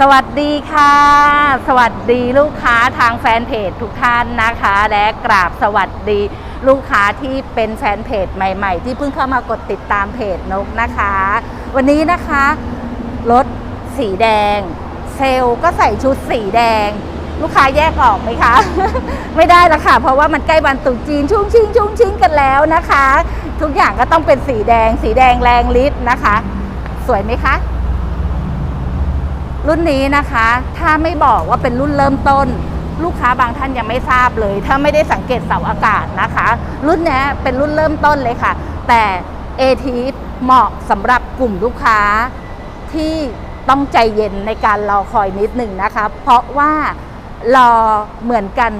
สวัสดีค่ะ สวัสดีลูกค้าทางแฟนเพจทุกท่านนะคะ และกราบสวัสดีลูกค้าที่เป็นแฟนเพจใหม่ ๆ ที่เพิ่งเข้ามากดติดตามเพจนกนะคะ วันนี้นะคะรถสีแดง เซลก็ใส่ชุดสีแดง ลูกค้าแยกออกไหมคะ ไม่ได้ละค่ะ เพราะว่ามันใกล้วันตรุษจีนชุ่งชิงชุ่งชิงกันแล้วนะคะ ทุกอย่างก็ต้องเป็นสีแดง สีแดงแรงฤทธิ์นะคะ สวยไหมคะ รุ่นนี้นะคะ ถ้าไม่บอกว่าเป็นรุ่นเริ่มต้น ลูกค้าบางท่านยังไม่ทราบเลย ถ้าไม่ได้สังเกตเสาอากาศนะคะ รุ่นนี้เป็นรุ่นเริ่มต้นเลยค่ะ แต่เอทีเหมาะสำหรับกลุ่มลูกค้าที่ต้องใจเย็นในการรอคอยนิดหนึ่งนะคะ เพราะว่ารอเหมือนกัน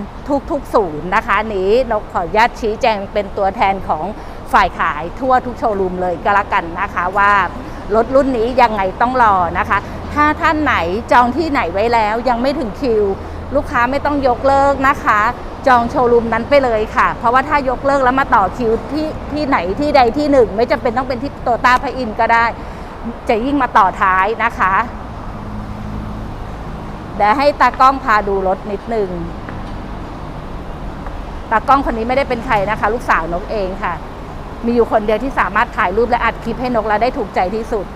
ทุกๆศูนย์นะคะ นี้นกขออนุญาตชี้แจงเป็นตัวแทนของฝ่ายขายทั่วทุกโชว์รูมเลยก็แล้วกันนะคะว่ารถรุ่นนี้ยังไงต้องรอนะคะ ถ้าท่านไหนจองที่ไหนไว้แล้วยังไม่ถึงคิว ลูกค้าไม่ต้องยกเลิกนะคะ จองโชว์รูมนั้นไปเลยค่ะ เพราะว่าถ้ายกเลิกแล้วมาต่อคิวที่ที่ไหนที่ใดที่หนึ่ง ไม่จำเป็นต้องเป็นที่โตต้าพะอินก็ได้ จะยิ่งมาต่อท้ายนะคะเดี๋ยวให้ตากล้องพาดูรถนิดนึงตากล้องคนนี้ไม่ได้เป็นใครนะคะ ลูกสาวนกเองค่ะ มีอยู่คนเดียวที่สามารถถ่ายรูปและอัดคลิปให้นกแล้วได้ถูกใจที่สุด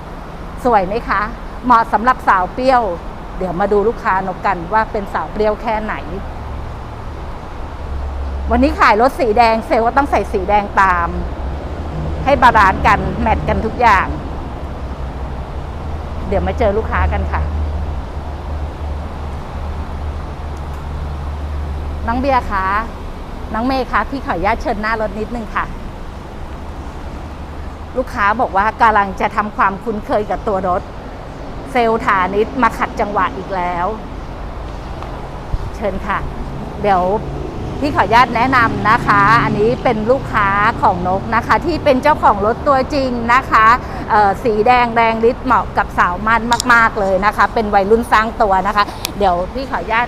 สวยไหมคะ เหมาะสำหรับสาวเปรี้ยว เดี๋ยวมาดูลูกค้านกกันว่าเป็นสาวเปรี้ยวแค่ไหน วันนี้ขายรถสีแดงเซลก็ต้องใส่สีแดงตาม ให้บาลานซ์กันแมทกันทุกอย่าง เดี๋ยวมาเจอลูกค้ากันค่ะ น้องเบียร์คะน้องเมย์คะพี่ขออนุญาตเชิญหน้ารถนิดนึงค่ะ ลูกค้าบอกว่ากำลังจะทำความคุ้นเคยกับตัวรถ เซลล์ฐานิดมาขัดจังหวะอีกแล้ว เชิญค่ะ เดี๋ยวพี่ขออนุญาตแนะนำนะคะ อันนี้เป็นลูกค้าของนกนะคะ ที่เป็นเจ้าของรถตัวจริงนะคะสีแดงแดงฤทธิ์เหมาะกับสาวมันมาก ๆเลยนะคะ เป็นวัยรุ่นสร้างตัวนะคะ เดี๋ยวพี่ขออนุญาต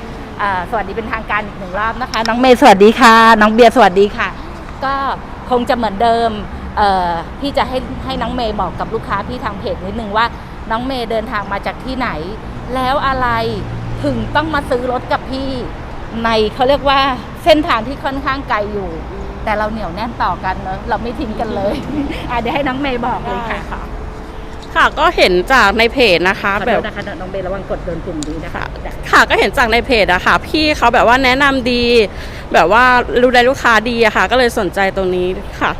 สวัสดีเป็นทางการอีกหนึ่งรอบนะคะ น้องเมย์สวัสดีค่ะ น้องเบียร์สวัสดีค่ะ ก็คงจะเหมือนเดิมพี่จะให้ให้น้องเมย์บอกกับลูกค้าพี่ทางเพจนิดนึงว่า น้องเมย์เดินทางมาจากที่ไหน แล้วอะไรถึงต้องมาซื้อรถกับพี่ในเขาเรียกว่าเส้นทางที่ค่อนข้างไกลอยู่ แต่เราเหนียวแน่นต่อกันเนอะเราไม่ทิ้งกันเลยอะเดี๋ยวให้น้องเมย์บอกเลยค่ะได้ค่ะค่ะก็เห็นจากในเพจนะคะขอแบโทบษนะคะน้องเมย์ระวังกดโดนปุ่มนี้นะคะได้ค่ะก็เห็นจากในเพจอะค่ะ พี่เขาแบบว่าแนะนำดี แบบว่าดูแลลูกค้าดีอะค่ะ ก็เลยสนใจตรงนี้ค่ะ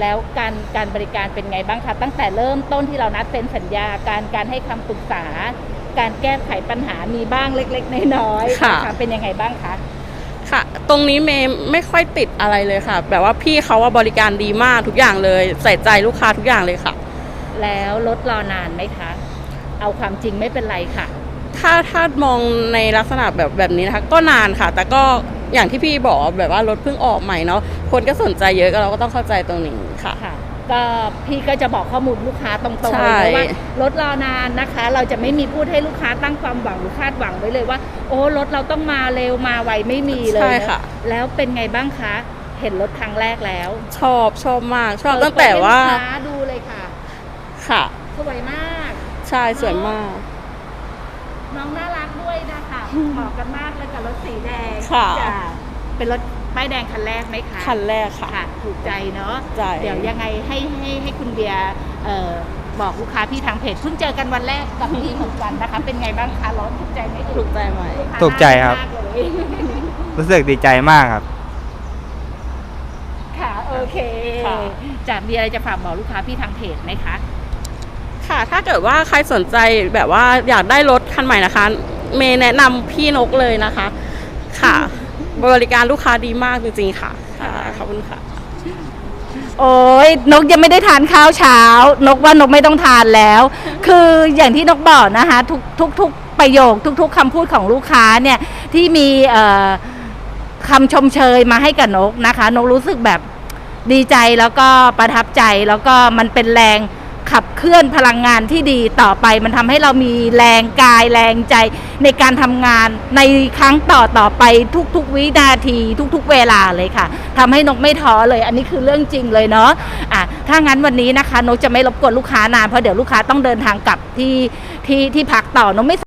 แล้วการการบริการเป็นไงบ้างคะตั้งแต่เริ่มต้นที่เรานัดเซ็นสัญญา การการให้คำปรึกษา การแก้ไขปัญหามีบ้างเล็กๆน้อยๆค่ะ นเป็นยังไงบ้างคะ ค่ะ ตรงนี้เมย์ไม่ค่อยติดอะไรเลยค่ะ แบบว่าพี่เขาว่าบริการดีมากทุกอย่างเลย ใส่ใจลูกค้าทุกอย่างเลยค่ะ แล้วรถรอนานไหมคะ เอาความจริงไม่เป็นไรค่ะ ถ้าถ้ามองในลักษณะแบบแบบนี้นะคะก็นานค่ะ แต่ก็ อย่างที่พี่บอกแบบว่ารถเพิ่งออกใหม่เนาะคนก็สนใจเยอะก็เราก็ต้องเข้าใจตรงนี้ค่ะ ค่ะก็พี่ก็จะบอกข้อมูลลูกค้าตรงๆใช่เลยนะว่ารถรอนานนะคะ เราจะไม่มีพูดให้ลูกค้าตั้งความหวังหรือคาดหวังไว้เลยว่า โอ้รถเราต้องมาเร็วมาไวไม่มีเลยใช่นะค่ะ แล้วเป็นไงบ้างคะ เห็นรถครั้งแรกแล้วชอบชอบมากชอบเปิดตั้งแต่ว่าให้ลูกค้าดูเลยค่ะ ค่ะ สวยมาก ใช่สวยมาก น้องน่ารักด้วยนะคะเหมาะกันมากเลยกับรถสีแดงค่ะ จ้เป็นรถป้ายแดงคันแรกไหมคะคันแรกค่ะ ค่ะ ถูกใจเนาะใจ เดี๋ยวยังไงให้ให้ให้คุณเบียร์เอ่อบอกลูกค้าพี่ทางเพจเพิ่งเจอกันวันแรกกับพี่เหมือนกันนะคะ เป็นไงบ้างคะรถถูกใจไหมเอ่ยถูกใจไหมลูค้าถูกใจครับน่ารักมากเลย รู้สึกดีใจมากครับ ค่ะ โอเคค่ะ จะมีอะไรจะฝากบอกลูกค้าพี่ทางเพจไหมคะ ค่ะ ถ้าเกิดว่าใครสนใจแบบว่าอยากได้รถคันใหม่นะคะ เมย์แนะนำพี่นกเลยนะคะ ค่ะ บริการลูกค้าดีมากจริงๆค่ะค่ะขอบคุณค่ะ โอ้ยนกยังไม่ได้ทานข้าวเช้า นกว่านกไม่ต้องทานแล้ว คืออย่างที่นกบอกนะคะทุกทุกทุกประโยคทุก ๆคำพูดของลูกค้าเนี่ยที่มีเอ่อคำชมเชยมาให้กับนกนะคะ นกรู้สึกแบบดีใจแล้วก็ประทับใจแล้วก็มันเป็นแรง ขับเคลื่อนพลังงานที่ดีต่อไป มันทำให้เรามีแรงกายแรงใจในการทำงานในครั้งต่อต่อไปทุกๆวินาทีทุกๆเวลาเลยค่ะทำให้นกไม่ท้อเลย อันนี้คือเรื่องจริงเลยเนาะอะถ้างั้นวันนี้นะคะนกจะไม่รบกวนลูกค้านานเพราะเดี๋ยวลูกค้าต้องเดินทางกลับที่ที่ที่พักต่อนกไม่